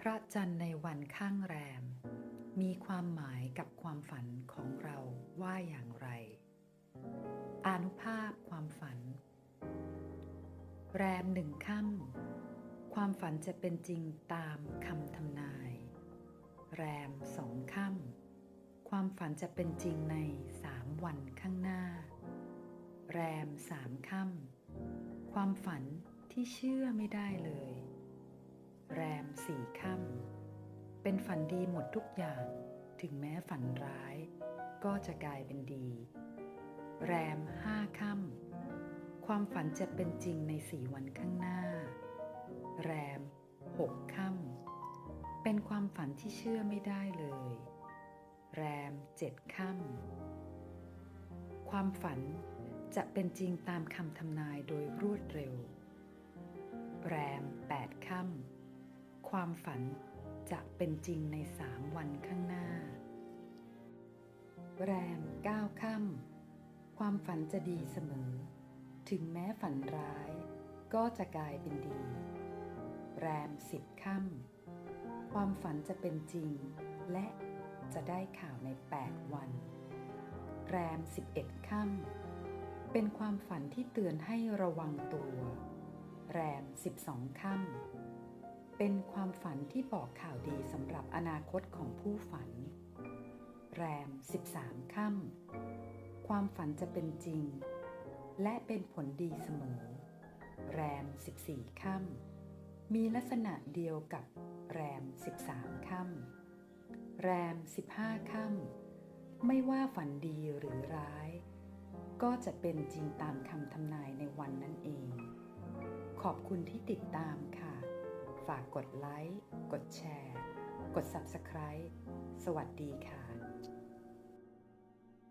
พระจันทร์ในวันข้างแรม มีความหมายกับความฝันของเราว่าอย่างไร อานุภาพความฝัน แรมหนึ่งค่ำความฝันจะเป็นจริงตามคำทำนาย แรมสองค่ำความฝันจะเป็นจริงในสามวันข้างหน้า แรมสามค่ำความฝันที่เชื่อไม่ได้เลย แรมสี่ค่ำเป็นฝันดีหมดทุกอย่าง ถึงแม้ฝันร้าย ก็จะกลายเป็นดี แรมห้าค่ำความฝันจะเป็นจริงในสี่วันข้างหน้า แรมหกค่ำเป็นความฝันที่เชื่อไม่ได้เลย แรมเจ็ดค่ำความฝันจะเป็นจริงตามคำทำนายโดยรวดเร็ว แรมแปดค่ำ ความฝันจะเป็นจริงในสามวันข้างหน้า แรมเก้าค่ำความฝันจะดีเสมอ ถึงแม้ฝันร้าย ก็จะกลายเป็นดี แรมสิบค่ำความฝันจะเป็นจริง และจะได้ข่าวใน 8 วัน แรม 11 ค่ำเป็นความฝันที่เตือนให้ระวังตัว แรม 12 ค่ำ เป็นความฝันที่บอกข่าวดีสำหรับอนาคตของผู้ฝัน แรม 13 ค่ำ ความฝันจะเป็นจริง และเป็นผลดีเสมอ แรม 14 ค่ำ มีลักษณะเดียวกับแรม 13 ค่ำ แรม 15 ค่ำ ไม่ว่าฝันดีหรือร้าย ก็จะเป็นจริงตามคำทำนายในวันนั้นเอง ขอบคุณที่ติดตามค่ะ ฝากกดไลค์ กดแชร์ กด Subscribe สวัสดีค่ะ